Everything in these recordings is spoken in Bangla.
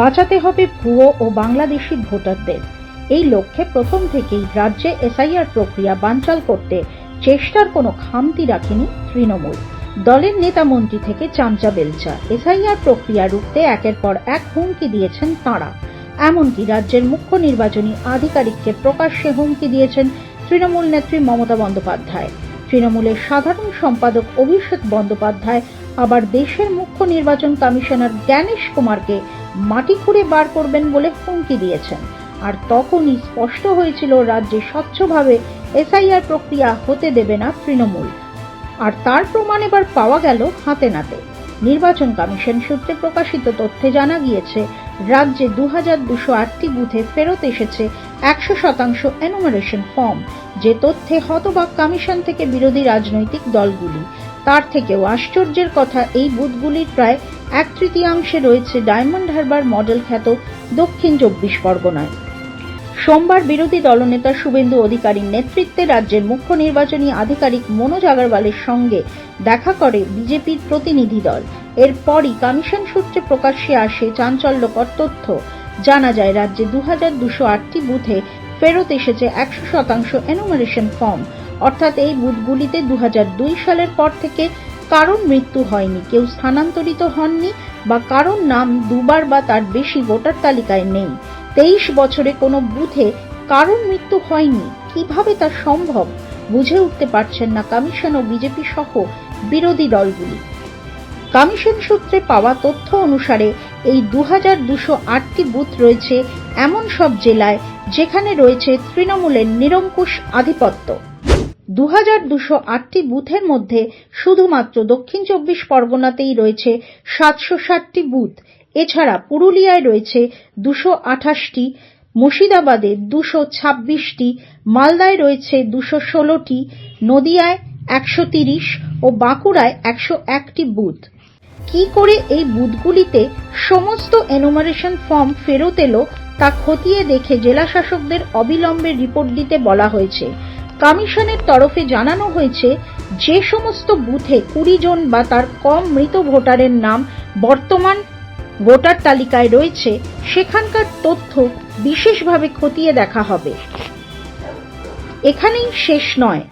বাঁচাতে হবে ভুয়ো ও বাংলাদেশি ভোটারদের। এই লক্ষ্যে প্রথম থেকেই রাজ্যে এসআইআর প্রক্রিয়া বানচাল করতে চেষ্টার কোনো খামতি রাখেনি তৃণমূল। দলের নেতা মন্ত্রী থেকে চামচা বেলচা। এসআইআর প্রক্রিয়া রুখতে একের পর এক হুমকি দিয়েছেন তাঁরা। এমনকি রাজ্যের মুখ্য নির্বাচনী আধিকারিককে প্রকাশ্যে হুমকি দিয়েছেন তৃণমূল নেত্রী মমতা বন্দ্যোপাধ্যায়। তৃণমূলের সাধারণ সম্পাদক অভিষেক বন্দ্যোপাধ্যায় আবার দেশের মুখ্য নির্বাচন কমিশনার জ্ঞানেশ কুমারকে মাটি খুঁড়ে বার করবেন বলে হুমকি দিয়েছেন। আর তখনই স্পষ্ট হয়েছিল, রাজ্যে স্বচ্ছভাবে এসআইআর প্রক্রিয়া হতে দেবে না তৃণমূল। আর তার প্রমাণ এবার পাওয়া গেল হাতে নাতে। নির্বাচন কমিশন সূত্রে প্রকাশিত তথ্যে জানা গিয়েছে, রাজ্যে দু হাজার দুশো আটটি বুথে ফেরত এসেছে একশো শতাংশ এনুমারেশন ফর্ম যে তথ্যে হতবাক কমিশন থেকে বিরোধী রাজনৈতিক দলগুলি। তার থেকেও আশ্চর্যের কথা, এই বুথগুলির প্রায় এক তৃতীয়াংশে রয়েছে ডায়মন্ড হারবার মডেল খ্যাত দক্ষিণ চব্বিশ পরগনায়। সোমবার বিরোধী দলনেতা শুভেন্দু অধিকারীর নেতৃত্বে রাজ্যের মুখ্য নির্বাচনী আধিকারিক মনোজ আগরওয়ালের সঙ্গে দেখা করে বিজেপির প্রতিনিধি দল। এরপরই কমিশন সূত্রে প্রকাশ্যে আসে চাঞ্চল্যকর তথ্য। জানা যায়, রাজ্যে দু হাজার দুশো আটটি বুথে ফেরত এসেছে একশো শতাংশ এনুমারেশন ফর্ম অর্থাৎ এই বুথগুলিতে দু সালের পর থেকে কারোর মৃত্যু হয়নি, কেউ স্থানান্তরিত হননি বা কারোর নাম দুবার বা তার বেশি ভোটার তালিকায় নেই। তেইশ বছরে কোনো বুথে কারোর মৃত্যু হয়নি, কীভাবে তা সম্ভব বুঝে উঠতে পারছেন না কমিশন ও বিজেপি সহ বিরোধী দলগুলি। কমিশন সূত্রে পাওয়া তথ্য অনুসারে এই দু হাজার দুশো আটটি বুথ রয়েছে এমন সব জেলায় যেখানে রয়েছে তৃণমূলের নিরঙ্কুশ আধিপত্য। দু হাজার দুশো আটটি বুথের মধ্যে শুধুমাত্র দক্ষিণ চব্বিশ পরগনাতেই রয়েছে সাতশো ষাটটি বুথ। এছাড়া পুরুলিয়ায় রয়েছে দুশো আঠাশটি, মুর্শিদাবাদে দুশো ছাব্বিশটি, মালদায় রয়েছে দুশো ষোলোটি, নদিয়ায় একশো তিরিশ ও বাঁকুড়ায় একশো একটি বুথ। কি করে এই বুথগুলিতে সমস্ত এনুমারেশন ফর্ম ফেরত এলো তা খতিয়ে দেখে জেলা শাসকদের অবিলম্বে রিপোর্ট দিতে বলা হয়েছে। কমিশনের তরফে জানানো হয়েছে, যে সমস্ত বুথে কুড়ি জন বা তার কম মৃত ভোটারের নাম বর্তমান ভোটার তালিকায় রয়েছে, সেখানকার তথ্য বিশেষভাবে খতিয়ে দেখা হবে। এখানেই শেষ নয়।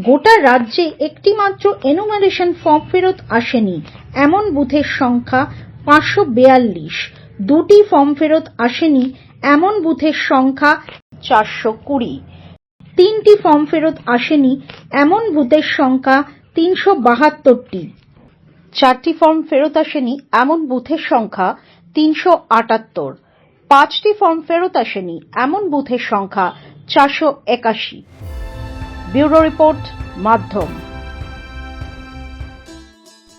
গোটা রাজ্যে একটিমাত্র এনুমারেশন ফর্ম ফেরত আসেনি। এমন বুথের সংখ্যা পাঁচশো বেয়াল্লিশ। দুটি ফর্ম ফেরত আসেনি। এমন বুথের সংখ্যা চারশো কুড়ি। তিনটি ফর্ম ফেরত আসেনি, এমন বুথের সংখ্যা তিনশো বাহাত্তরটি। চারটি ফর্ম ফেরত আসেনি, এমন বুথের সংখ্যা তিনশো আটাত্তর। পাঁচটি ফর্ম ফেরত আসেনি, এমন বুথের সংখ্যা চারশো একাশি। ব্যুরো রিপোর্ট, মাধ্যম।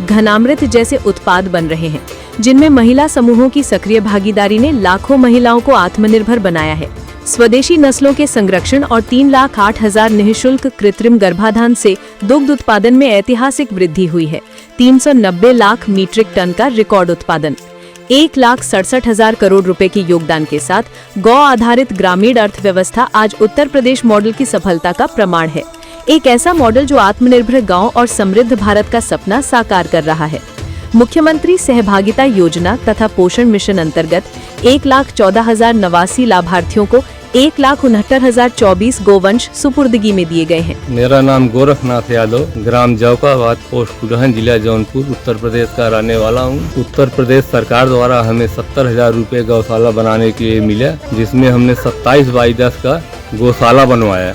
घनामृत जैसे उत्पाद बन रहे हैं, जिनमें महिला समूहों की सक्रिय भागीदारी ने लाखों महिलाओं को आत्मनिर्भर बनाया है। स्वदेशी नस्लों के संरक्षण और तीन लाख आठ हज़ार निःशुल्क कृत्रिम गर्भाधान से दुग्ध उत्पादन में ऐतिहासिक वृद्धि हुई है। 390 लाख मीट्रिक टन का रिकॉर्ड उत्पादन। एक लाख सड़सठ हज़ार करोड़ रुपए के योगदान के साथ गौ आधारित ग्रामीण अर्थव्यवस्था आज उत्तर प्रदेश मॉडल की सफलता का प्रमाण है। एक ऐसा मॉडल जो आत्मनिर्भर गाँव और समृद्ध भारत का सपना साकार कर रहा है। मुख्यमंत्री सहभागिता योजना तथा पोषण मिशन अंतर्गत एक लाख चौदह हज़ार नवासी लाभार्थियों को एक लाख उनहत्तर हज़ार चौबीस गोवंश सुपुर्दगी में दिए गए हैं। मेरा नाम गोरखनाथ यादव, ग्राम जौकाबाद पोस्ट कुडहन जिला जौनपुर, उत्तर प्रदेश का रहने वाला हूँ। उत्तर प्रदेश सरकार द्वारा हमें सत्तर हज़ार रूपए गौशाला बनाने के लिए मिला, जिसमें हमने सत्ताईस बाई दस का गौशाला बनवाया।